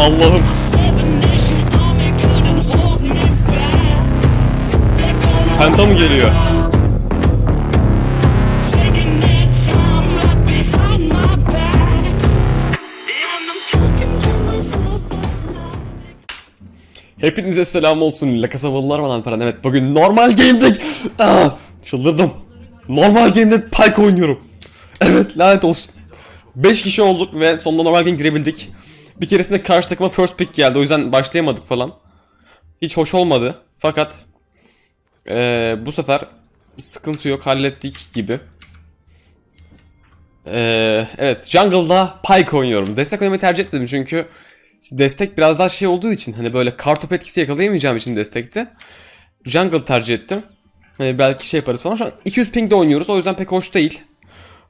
Allah'ım. Penta mı geliyor? Hepinize selam olsun. La kasabalılar var Alperen. Evet bugün normal game'de... Ah, çıldırdım. Normal game'de Pike oynuyorum. Evet lanet olsun. 5 kişi olduk ve sonunda normal game girebildik. Bir keresinde karşı takıma first pick geldi. O yüzden başlayamadık falan. Hiç hoş olmadı. Fakat eee, bu sefer sıkıntı yok. Hallettik gibi. Eee, evet jungle'da Pike oynuyorum. Destek oynamayı tercih etmedim çünkü destek biraz daha şey olduğu için hani böyle kartop etkisi yakalayamayacağım için destekte. Jungle tercih ettim. Hani belki şey yaparız falan. Şu an 200 ping'de oynuyoruz o yüzden pek hoş değil.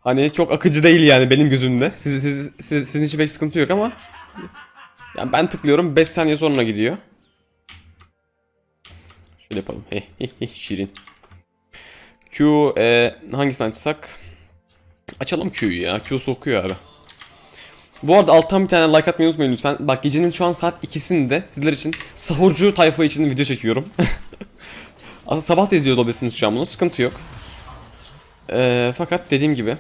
Hani çok akıcı değil yani benim gözümde. Siz, siz, siz, sizin için pek sıkıntı yok ama. Yani ben tıklıyorum 5 saniye sonra gidiyor. Şöyle yapalım. Hey, hey, hey, şirin. Q e, hangisini açsak? Açalım Q'yu ya. Q sokuyor abi. Bu arada alttan bir tane like atmayı unutmayın lütfen. Bak gecenin şu an saat ikisinde sizler için sahurcu tayfa için video çekiyorum. Aslında sabah da izliyor olabilirsiniz şu an bunu. Sıkıntı yok. Ee, fakat dediğim gibi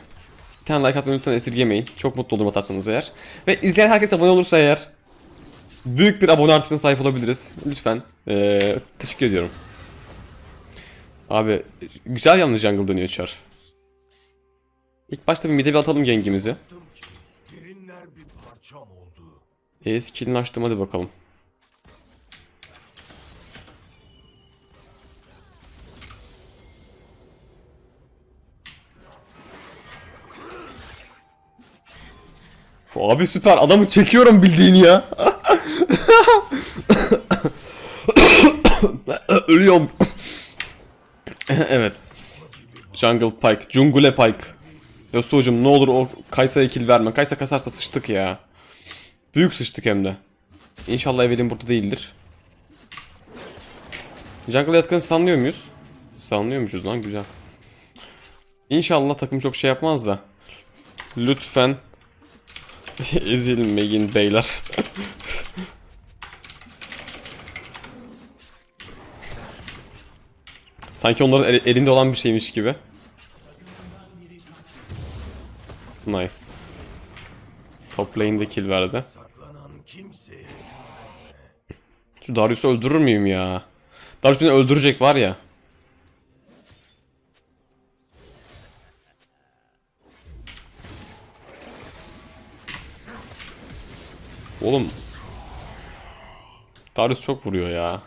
tane like atmayı lütfen esirgemeyin. Çok mutlu olurum atarsanız eğer. Ve izleyen herkes abone olursa eğer büyük bir abone artışına sahip olabiliriz. Lütfen. Ee, teşekkür ediyorum. Abi güzel yalnız jungle dönüyor çar. İlk başta bir mid'e bir atalım gengimizi. Derinler bir parçam oldu. E skill'ini açtım hadi bakalım. Abi süper adamı çekiyorum bildiğin ya. Ölüyorum. evet. Jungle Pike, Jungle Pike. Yasuo'cum ne olur o Kaysa'ya kill verme. Kaysa kasarsa sıçtık ya. Büyük sıçtık hem de. İnşallah Evelyn burada değildir. Jungle yatkını sanlıyor muyuz? Sanlıyormuşuz lan güzel. İnşallah takım çok şey yapmaz da. Lütfen ezilmeyin beyler. Sanki onların el- elinde olan bir şeymiş gibi. Nice. Top lane'de kill verdi. Şu Darius'u öldürür müyüm ya? Darius beni öldürecek var ya. Oğlum. Darius çok vuruyor ya.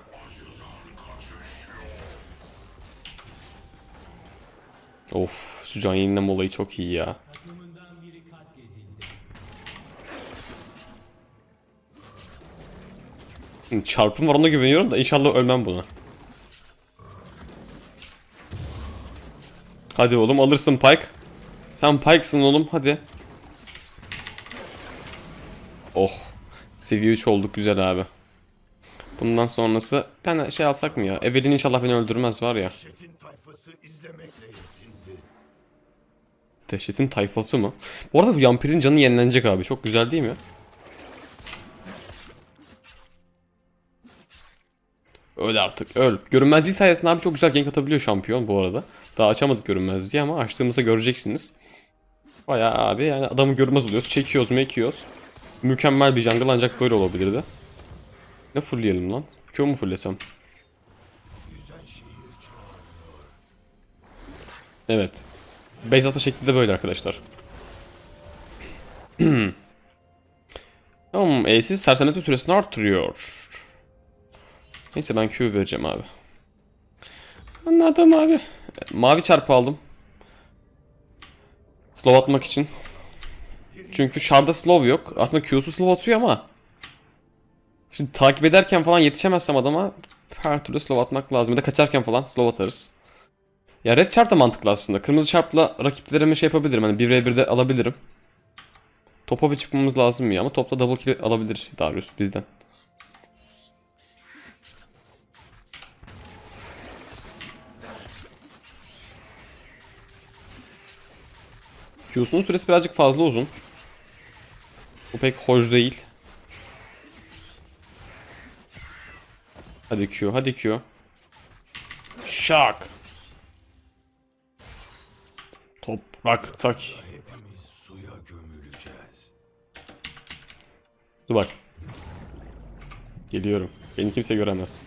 Of, şu can yenileme olayı çok iyi ya. Çarpım var ona güveniyorum da inşallah ölmem buna. Hadi oğlum alırsın Pike. Sen Pike'sın oğlum hadi. Oh. Seviye 3 olduk güzel abi. Bundan sonrası bir tane şey alsak mı ya? Evelyn inşallah beni öldürmez var ya. Dehşetin tayfası mı? Bu arada bu Yampir'in canı yenilenecek abi. Çok güzel değil mi? Öl artık öl. Görünmezliği sayesinde abi çok güzel gank atabiliyor şampiyon bu arada. Daha açamadık görünmezliği ama açtığımızda göreceksiniz. Bayağı abi yani adamı görünmez oluyoruz. Çekiyoruz mekiyoruz. Mükemmel bir jungle ancak böyle olabilirdi. Ne fullleyelim lan? Q mu fulllesem? Evet. Base atma şekli de böyle arkadaşlar. tamam Ace'i sersemletme süresini arttırıyor. Neyse ben Q vereceğim abi. Anladım abi. Mavi çarpı aldım. Slow atmak için. Çünkü şarda slow yok. Aslında Q'su slow atıyor ama. Şimdi takip ederken falan yetişemezsem adama her türlü slow atmak lazım. Ya da kaçarken falan slow atarız. Ya red çarp da mantıklı aslında. Kırmızı çarpla rakiplerime şey yapabilirim. Hani 1v1'de alabilirim. Topa bir çıkmamız lazım ya ama topta double kill alabilir Darius bizden. Q'sunun süresi birazcık fazla uzun. Bu pek hoş değil. Hadi Q, hadi Q. Şak. Toprak tak. Hepimiz suya gömüleceğiz. Dur bak. Geliyorum. Beni kimse göremez.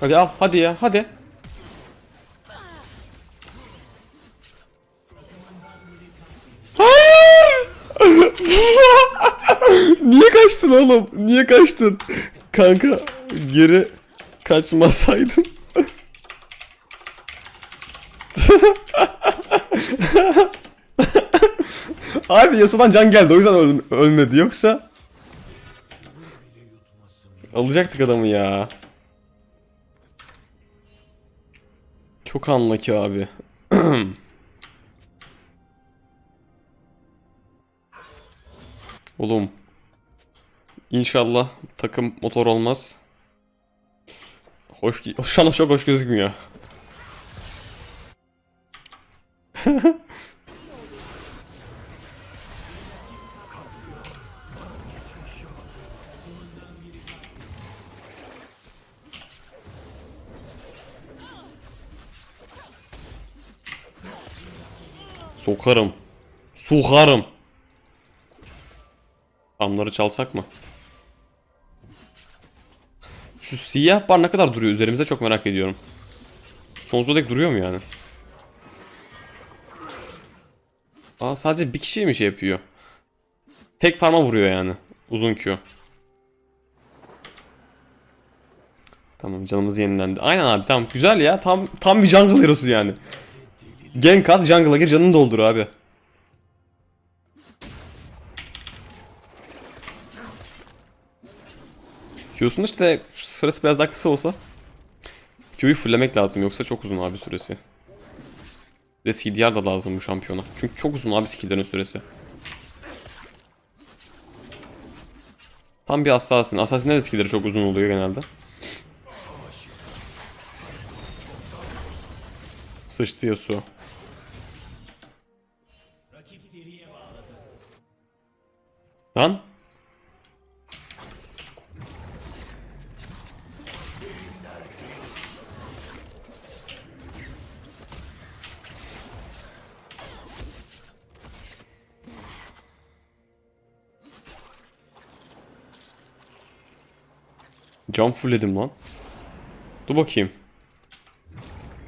Hadi al, hadi ya, hadi. Niye kaçtın oğlum? Niye kaçtın? Kanka geri kaçmasaydın. Abi Yasuo'dan can geldi o yüzden öl- ölmedi yoksa alacaktık adamı ya. Çok anlaki abi. Oğlum. İnşallah takım motor olmaz. Hoş, şu an çok hoş gözükmüyor. Sokarım. Sokarım. Amları çalsak mı? Şu siyah bar ne kadar duruyor üzerimizde çok merak ediyorum. Sonsuza dek duruyor mu yani? Aa sadece bir kişi mi şey yapıyor? Tek farma vuruyor yani. Uzun Q. Tamam canımız yenilendi. Aynen abi tamam güzel ya. Tam tam bir jungle hero'su yani. Gank at jungle'a gir canını doldur abi. Q'sun işte sırası biraz daha kısa olsa Q'yu fulllemek lazım yoksa çok uzun abi süresi. De CDR da lazım bu şampiyona. Çünkü çok uzun abi skill'lerin süresi. Tam bir assassin. Assassin'in de skill'leri çok uzun oluyor genelde. Sıçtı Yasuo. Lan. Cam fullledim lan. Dur bakayım.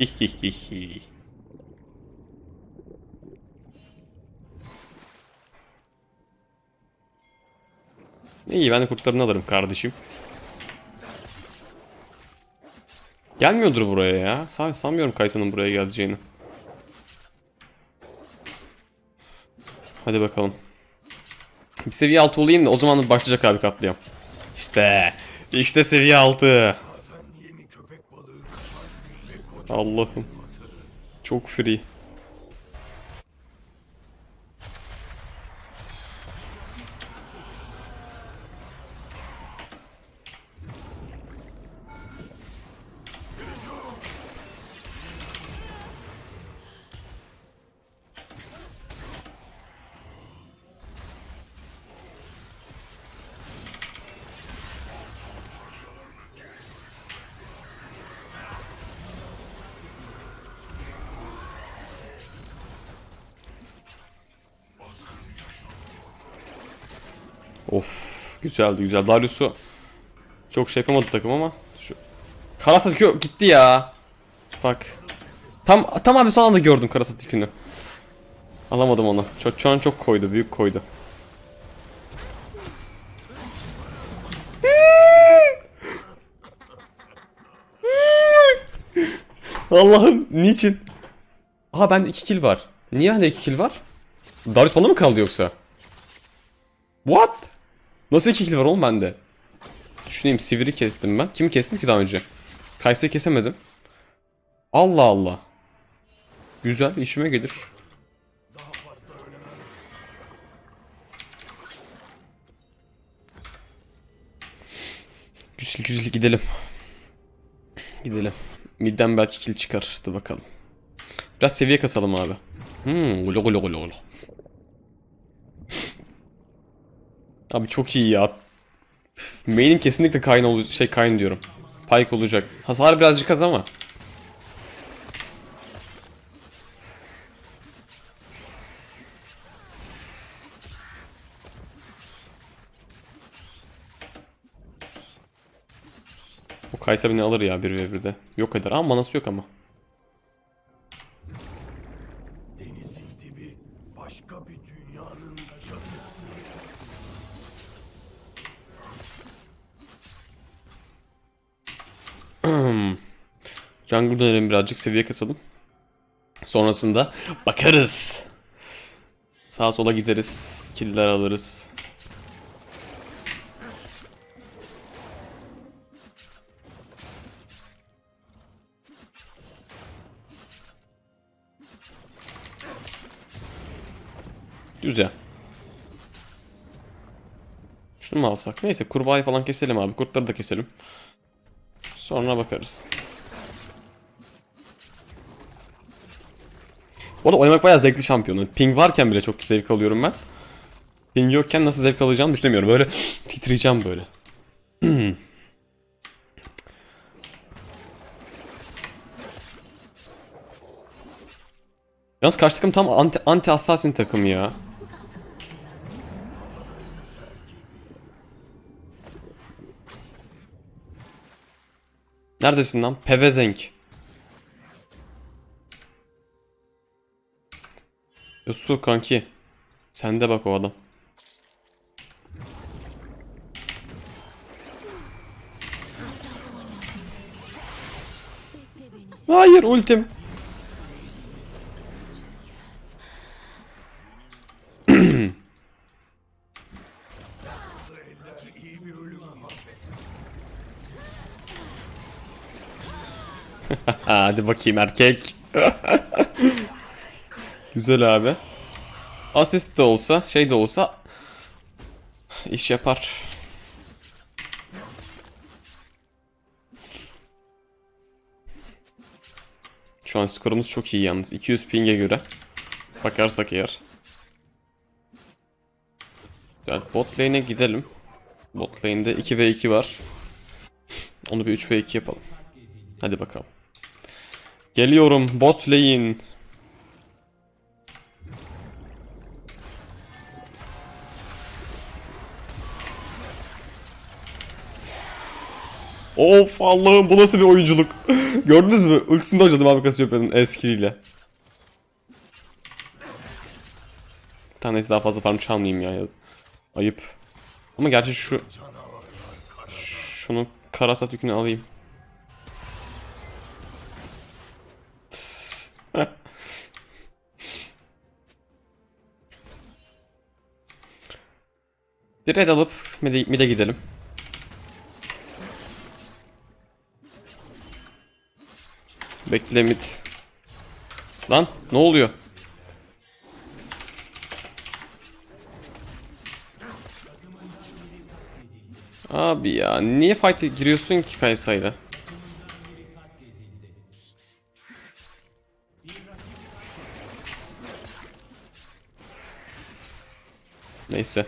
Hihihihi. İyi ben de kurtlarını alırım kardeşim. Gelmiyordur buraya ya. San sanmıyorum Kaysa'nın buraya geleceğini. Hadi bakalım. Bir seviye 6 olayım da o zaman başlayacak abi katliam. İşte. İşte seviye 6. Bazen yemi köpek balığı kaçar ve koca Allah'ım. Çok free. Güzeldi güzel. Darius'u çok şey yapamadı takım ama şu Karasat gitti ya. Bak. Tam tam abi son anda gördüm Karasat yükünü. Alamadım onu. Çok şu an çok koydu, büyük koydu. Allah'ım niçin? Aha bende 2 kill var. Niye bende 2 kill var? Darius bana mı kaldı yoksa? What? Nasıl 2 kill var oğlum bende? Düşüneyim sivri kestim ben. Kimi kestim ki daha önce? Kaysa'yı kesemedim. Allah Allah. Güzel işime gelir. Güzel güzel gidelim. Gidelim. Midden belki kill çıkar. Dur bakalım. Biraz seviye kasalım abi. Hmm, gulo gulo gulo gulo. Abi çok iyi ya. Main'im kesinlikle Kayn olacak. Şey Kayn diyorum. Pyke olacak. Hasar birazcık az ama. O Kaysa beni alır ya 1v1'de. Yok eder ama manası yok ama. Jungle dönelim birazcık seviye kasalım. Sonrasında bakarız. Sağa sola gideriz. Killer alırız. Güzel. Şunu alsak? Neyse kurbağayı falan keselim abi. Kurtları da keselim. Sonra bakarız. Bu oynamak bayağı zevkli şampiyonu. Ping varken bile çok zevk alıyorum ben. Ping yokken nasıl zevk alacağımı düşünemiyorum. Böyle titreyeceğim böyle. Yalnız karşı takım tam anti, anti assassin takım ya. Neredesin lan? Pevezenk. Yusuf kanki. Sende bak o adam. Hayır ultim. Hadi bakayım erkek. Güzel abi. Asist de olsa, şey de olsa iş yapar. Şu an skorumuz çok iyi yalnız. 200 ping'e göre. Bakarsak eğer. Evet, bot lane'e gidelim. Bot lane'de 2 v 2 var. Onu bir 3 v 2 yapalım. Hadi bakalım. Geliyorum bot lane. Of Allah'ım bu nasıl bir oyunculuk. Gördünüz mü? Ultisinde oynadım abi Cassiopeia'nın eskiliyle. Bir tanesi daha fazla farm çalmayayım ya. Ayıp. Ama gerçi şu... Şunu karasat yükünü alayım. Bir red alıp mid'e mid'e gidelim. Bekle mid. Lan ne oluyor? Abi ya niye fight'e giriyorsun ki Kaysa'yla? Neyse.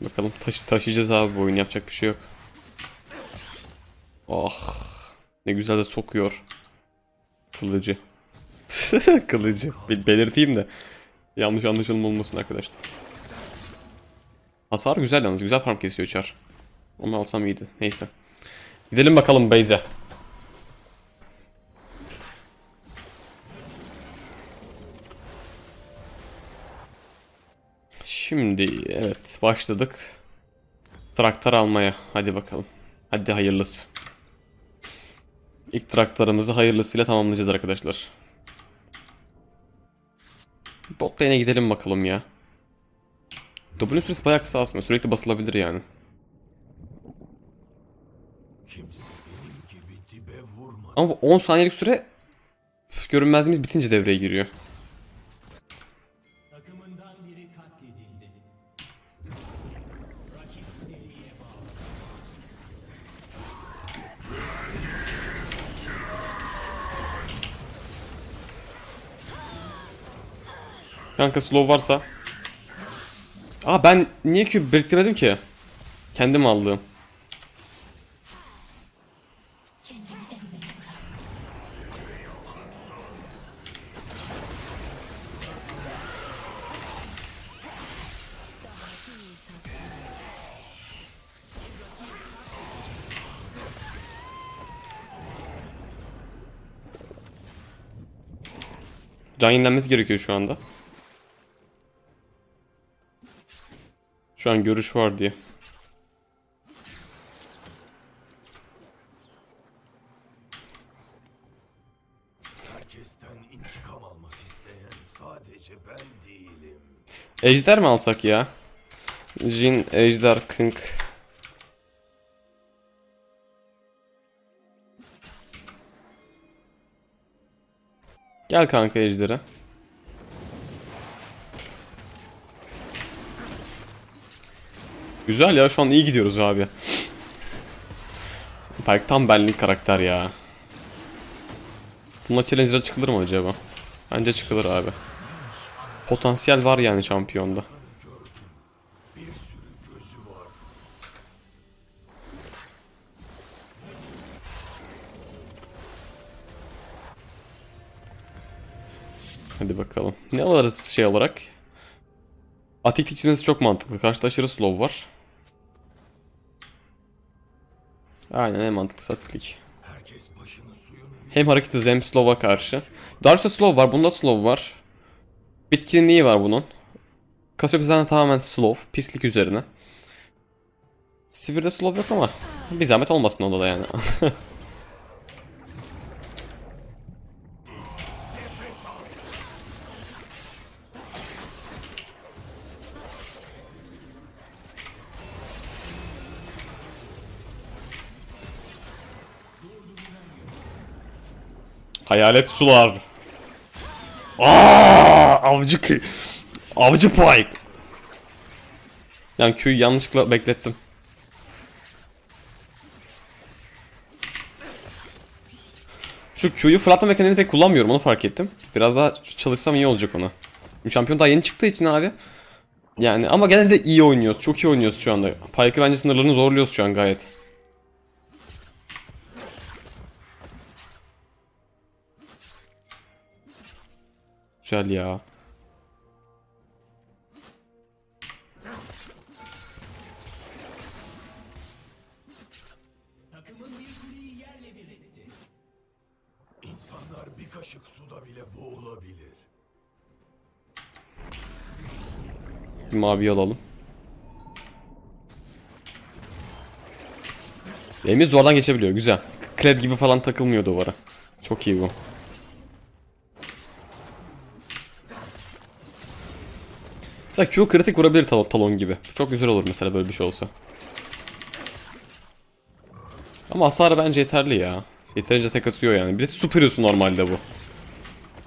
Bakalım taşı taşıyacağız abi bu oyunu yapacak bir şey yok. Oh. Ne güzel de sokuyor. Kılıcı. Kılıcı. Bir belirteyim de. Yanlış anlaşılma olmasın arkadaşlar. Hasar güzel yalnız. Güzel farm kesiyor Char. Onu alsam iyiydi. Neyse. Gidelim bakalım Beyze. Şimdi evet başladık. Traktör almaya. Hadi bakalım. Hadi hayırlısı. İlk traktörümüzü hayırlısıyla tamamlayacağız arkadaşlar. Bot lane'e gidelim bakalım ya. W süresi bayağı kısa aslında. Sürekli basılabilir yani. Ama bu 10 saniyelik süre görünmezliğimiz bitince devreye giriyor. Kanka slow varsa Aa ben niye Q biriktirmedim ki? Kendim aldığım. Can yenilenmesi gerekiyor şu anda. Şu an görüş var diye. Herkesten intikam almak isteyen sadece ben değilim. Ejder mi alsak ya? Jin, Ejder, Kink. Gel kanka Ejder'e. Güzel ya şu an iyi gidiyoruz abi. Belki tam benlik karakter ya. Bununla challenger'a çıkılır mı acaba? Bence çıkılır abi. Potansiyel var yani şampiyonda. Hadi bakalım. Ne alırız şey olarak? Atiklik çizmesi çok mantıklı. Karşıda aşırı slow var. Aynen en mantıklısı atiklik. Herkes başını suyun Hem hareket hızı hem slow'a karşı. Darüş'te slow var. Bunda slow var. Bitkinin iyi var bunun. Zaten tamamen slow. Pislik üzerine. Sivir'de slow yok ama bir zahmet olmasın onda da yani. Hayalet sular. Aa, avcı kı- avcı pike. Yani Q'yu yanlışlıkla beklettim. Şu Q'yu fırlatma mekaniğini pek kullanmıyorum onu fark ettim. Biraz daha çalışsam iyi olacak ona. Şampiyon daha yeni çıktığı için abi. Yani ama gene de iyi oynuyoruz. Çok iyi oynuyoruz şu anda. Pike'ı bence sınırlarını zorluyoruz şu an gayet. Güzel ya. Takımın bir kuleyi yerle bir etti. İnsanlar bir kaşık suda bile boğulabilir. Bir mavi alalım. Emir zordan geçebiliyor. Güzel. Kled gibi falan takılmıyor duvara. Çok iyi bu. Mesela Q kritik vurabilir talon, talon gibi. Çok güzel olur mesela böyle bir şey olsa. Ama hasarı bence yeterli ya. Yeterince tek atıyor yani. Bir de Superior'su normalde bu.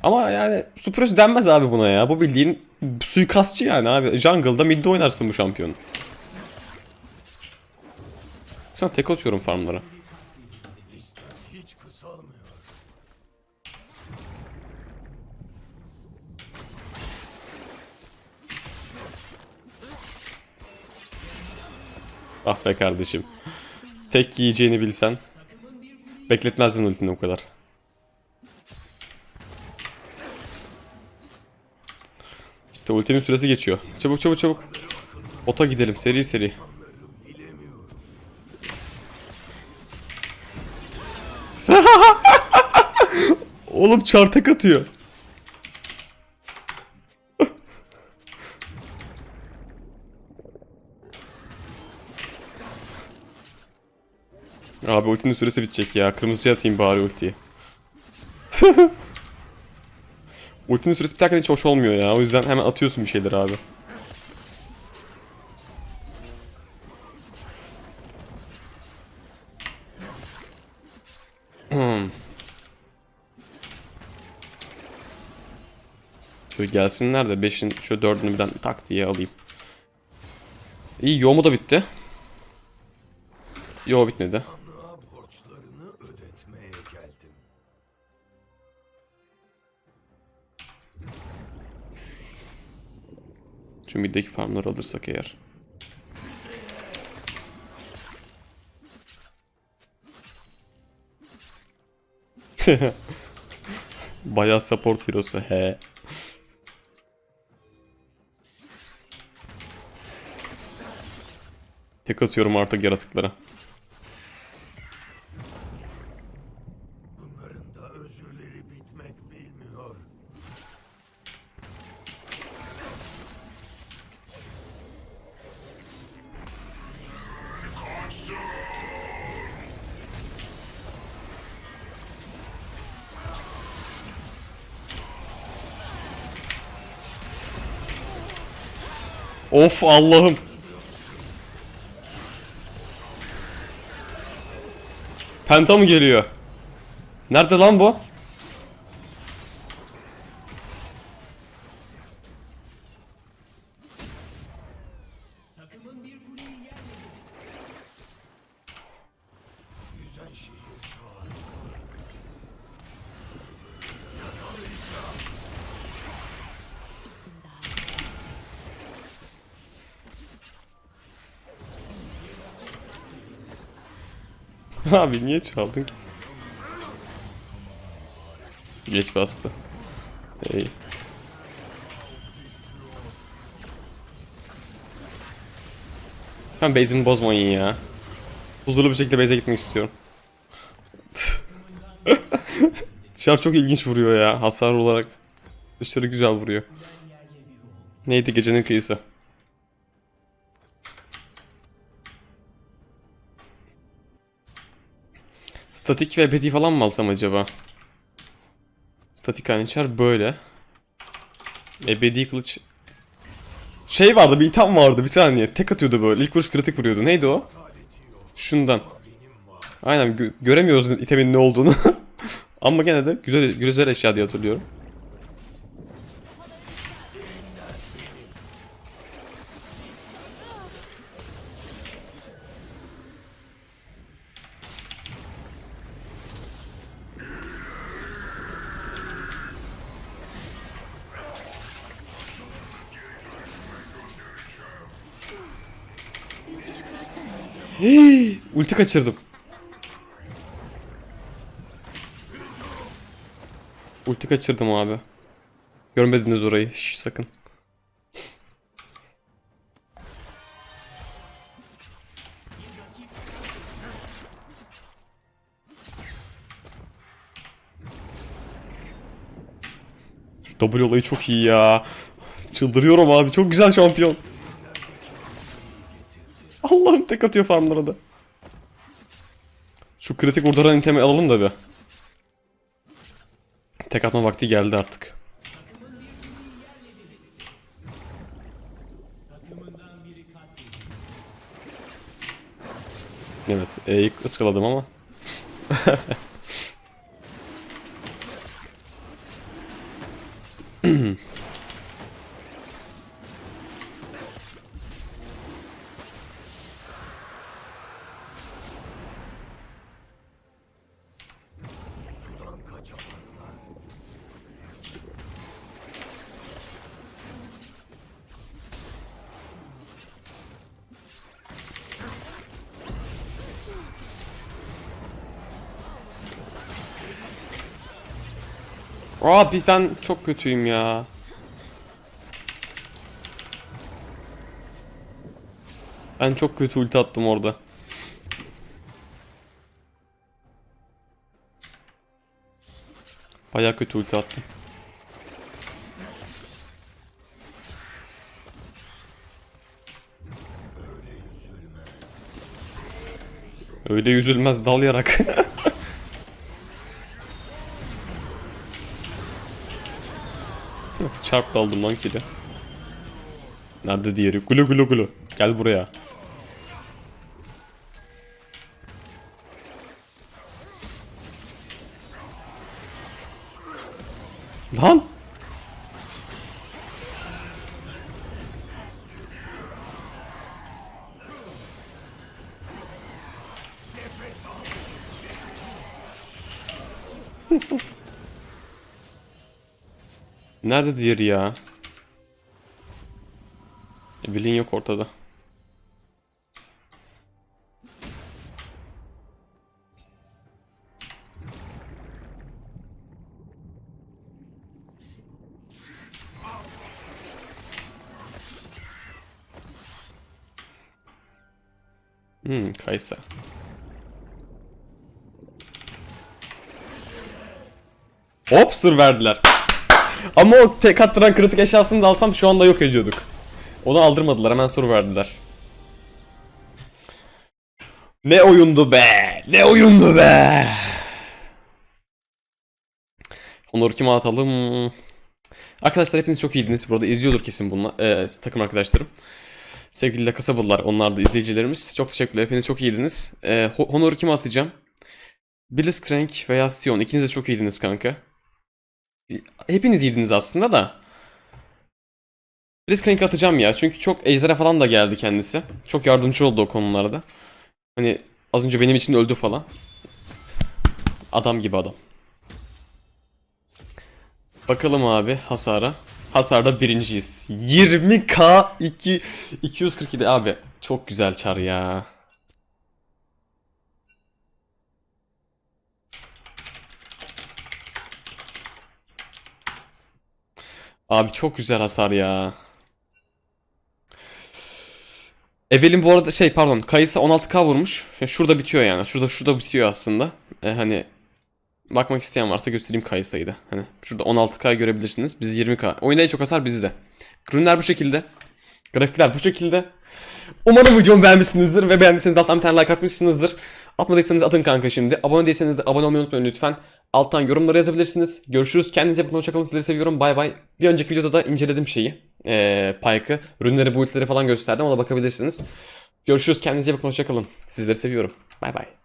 Ama yani Superior'su denmez abi buna ya. Bu bildiğin suikastçı yani abi. Jungle'da midde oynarsın bu şampiyonu. Sen tek atıyorum farmlara. Ah be kardeşim. Tek yiyeceğini bilsen. Bekletmezdin ultini o kadar. İşte ultinin süresi geçiyor. Çabuk çabuk çabuk. Ota gidelim seri seri. Oğlum çartak atıyor. Abi ultinin süresi bitecek ya. Kırmızıya atayım bari ultiyi. ultinin süresi biterken hiç hoş olmuyor ya. O yüzden hemen atıyorsun bir şeyler abi. Hmm. Şöyle gelsinler de 5'in şu 4'ünü birden tak diye alayım. İyi yoğumu da bitti. Yo bitmedi. Şu middeki farmları alırsak eğer. Bayağı support hero'su he. Tek atıyorum artık yaratıklara. Of Allah'ım. Penta mı geliyor? Nerede lan bu? Abi niye çaldın ki? Geç bastı. Hey. Ben base'imi bozmayın ya. Huzurlu bir şekilde base'e gitmek istiyorum. Dışarı çok ilginç vuruyor ya hasar olarak. Dışarı güzel vuruyor. Neydi gecenin kıyısı? Statik ve ebedi falan mı alsam acaba? Statik hançer böyle. Ebedi kılıç. Şey vardı bir item vardı bir saniye. Tek atıyordu böyle. İlk vuruş kritik vuruyordu. Neydi o? Şundan. Aynen gö- göremiyoruz itemin ne olduğunu. Ama gene de güzel güzel eşya diye hatırlıyorum. Hii, ulti kaçırdım. Ulti kaçırdım abi. Görmediniz orayı hiç sakın. W olayı çok iyi ya. Çıldırıyorum abi çok güzel şampiyon. Tek atıyor farmlara da. Şu kritik vurduran itemi alalım da bir. Tek atma vakti geldi artık. Evet, E'yi ıskaladım ama. Abi ben çok kötüyüm ya. Ben çok kötü ulti attım orada. Baya kötü ulti attım. Öyle yüzülmez dal yarak. Çarp daldım lan kili. Nerede diğeri? Gulu gulu gulu. Gel buraya. Lan! Nerede diğeri ya? Villain yok ortada. Hmm, Kaysa. Hop sır verdiler. Ama o tek attıran kritik eşyasını da alsam şu anda yok ediyorduk. Onu aldırmadılar hemen soru verdiler. Ne oyundu be! Ne oyundu be! Onları kime atalım? Arkadaşlar hepiniz çok iyiydiniz. Burada izliyordur kesin bunlar. Ee, takım arkadaşlarım. Sevgili de kasabalılar onlar da izleyicilerimiz. Çok teşekkürler. Hepiniz çok iyiydiniz. Ee, Ho- Honor'u kime atacağım? Blitzcrank veya Sion. İkiniz de çok iyiydiniz kanka. Hepiniz iyiydiniz aslında da. Blitzcrank'i atacağım ya. Çünkü çok ejderha falan da geldi kendisi. Çok yardımcı oldu o konularda. Hani az önce benim için öldü falan. Adam gibi adam. Bakalım abi hasara. Hasarda birinciyiz. 20k 2 247 abi. Çok güzel çar ya. Abi çok güzel hasar ya. Evelyn bu arada şey pardon Kayısı 16k vurmuş. Şurada bitiyor yani. Şurada şurada bitiyor aslında. E, hani bakmak isteyen varsa göstereyim Kayısa'yı da. Hani şurada 16k görebilirsiniz. Biz 20k. Oyunda en çok hasar bizde. Ürünler bu şekilde. Grafikler bu şekilde. Umarım videomu beğenmişsinizdir ve beğendiyseniz alttan bir tane like atmışsınızdır. Atmadıysanız atın kanka şimdi. Abone değilseniz de abone olmayı unutmayın lütfen. Alttan yorumlara yazabilirsiniz. Görüşürüz. Kendinize bakın. Hoşçakalın. Sizleri seviyorum. Bay bay. Bir önceki videoda da inceledim şeyi. Ee, Pike'ı. Ürünleri, boyutları falan gösterdim. Ona bakabilirsiniz. Görüşürüz. Kendinize bakın. Hoşçakalın. Sizleri seviyorum. Bay bay.